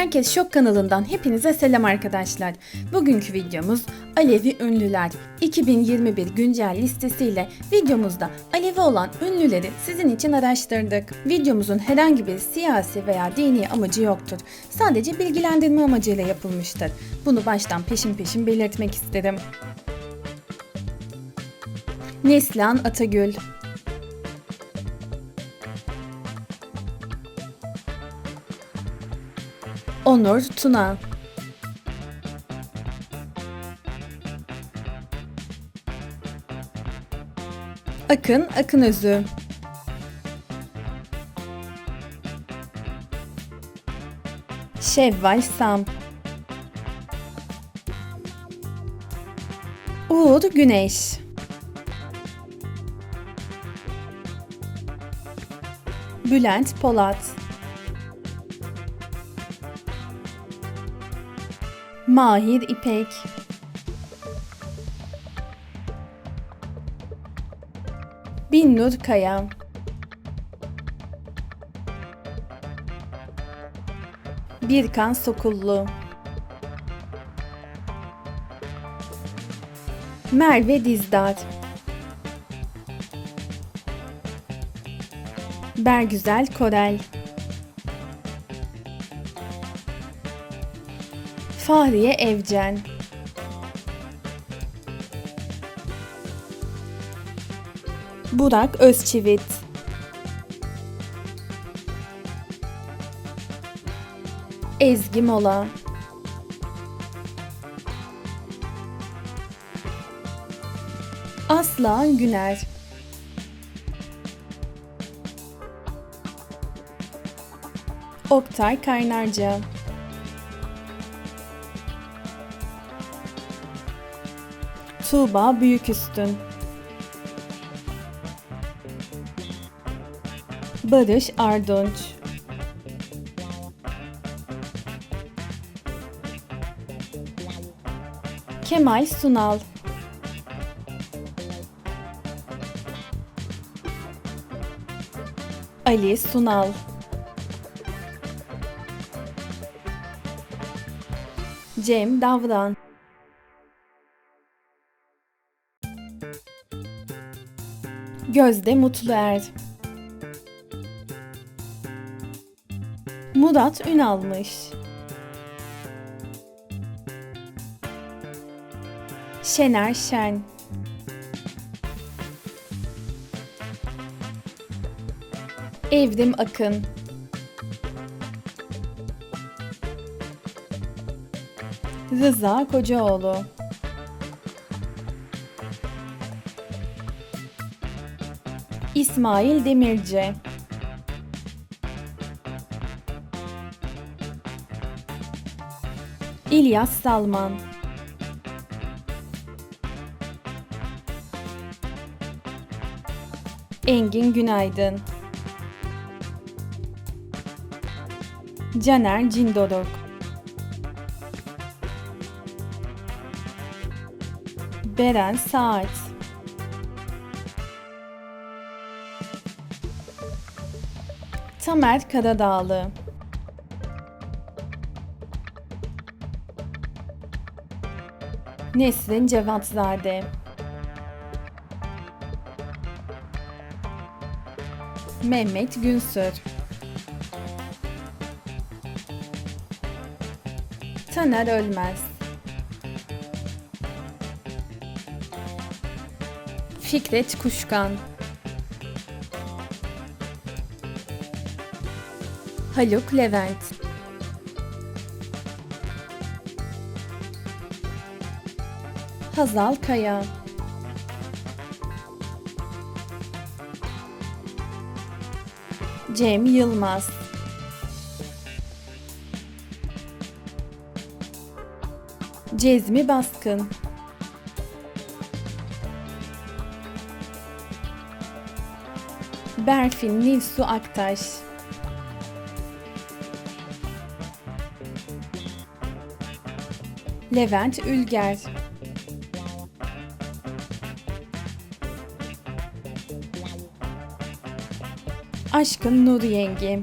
Herkes Şok kanalından hepinize selam arkadaşlar. Bugünkü videomuz Alevi Ünlüler 2021 güncel listesiyle videomuzda Alevi olan ünlüleri sizin için araştırdık. Videomuzun herhangi bir siyasi veya dini amacı yoktur. Sadece bilgilendirme amacıyla yapılmıştır. Bunu baştan peşin peşin belirtmek isterim. Neslihan Atagül Onur Tuna. Akın Akın Özü. Şevval Sam. Uğur Güneş. Bülent Polat Mahir İpek. Binnur Kaya. Birkan Sokullu. Merve Dizdar. Bergüzel Korel Fahriye Evcen. Burak Özçivit. Ezgi Mola. Aslan Güner. Oktay Kaynarca Tuğba Büyüküstün Barış Ardunç Kemal Sunal. Ali Sunal. Cem Davran Gözde Mutluer Murat Ünalmış. Şener Şen. Evrim Akın. Rıza Kocaoğlu İsmail Demirci. İlyas Salman. Engin Günaydın. Caner Cindoruk Beren Saat Tamer Karadağlı. Nesrin Cevatzade Mehmet Günsür. Taner Ölmez. Fikret Kuşkan Haluk Levent. Hazal Kaya. Cem Yılmaz. Cezmi Baskın. Berfin Nilsu Aktaş Levent Ülger. Aşkın Nuri Yengi.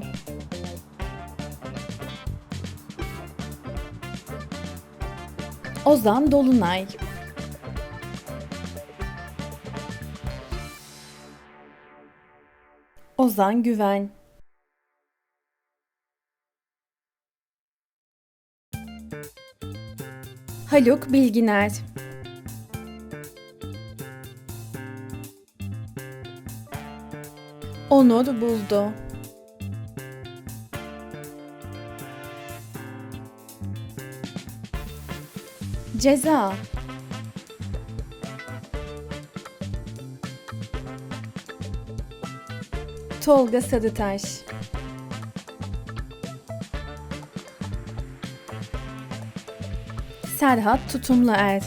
Ozan Dolunay. Ozan Güven. Haluk Bilginer. Onur Buldu. Ceza. Tolga Sarıtaş Serhat Tutumluer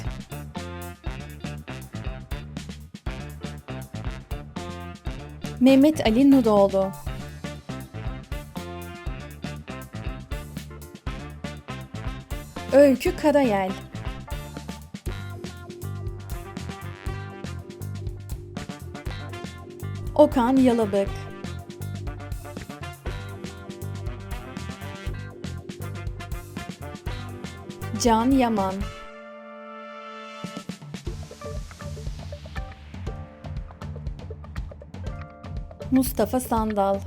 Mehmet Ali Nuroğlu. Öykü Karayel. Okan Yalabık Can Yaman. Mustafa Sandal.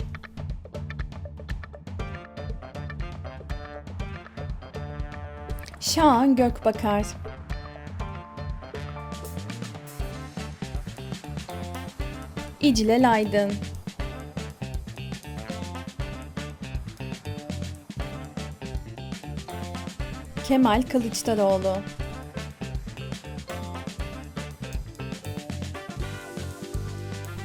Şahan Gökbakar. İclal Aydın Kemal Kılıçdaroğlu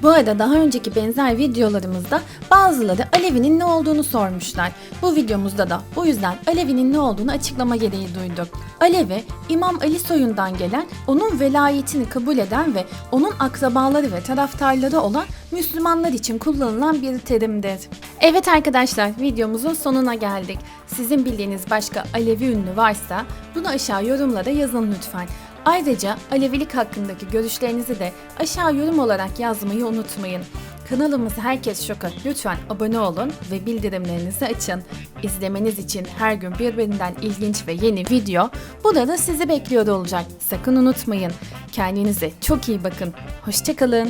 Bu arada daha önceki benzer videolarımızda bazıları Alevi'nin ne olduğunu sormuşlar. Bu videomuzda da bu yüzden Alevi'nin ne olduğunu açıklama gereği duyduk. Alevi, İmam Ali soyundan gelen, onun velayetini kabul eden ve onun akrabaları ve taraftarları olan Müslümanlar için kullanılan bir terimdir. Evet arkadaşlar, videomuzun sonuna geldik. Sizin bildiğiniz başka Alevi ünlü varsa bunu aşağı yorumlara yazın lütfen. Ayrıca Alevilik hakkındaki görüşlerinizi de aşağı yorum olarak yazmayı unutmayın. Kanalımıza herkes şoka lütfen abone olun ve bildirimlerinizi açın. İzlemeniz için her gün birbirinden ilginç ve yeni video burada sizi bekliyor olacak. Sakın unutmayın. Kendinize çok iyi bakın. Hoşçakalın.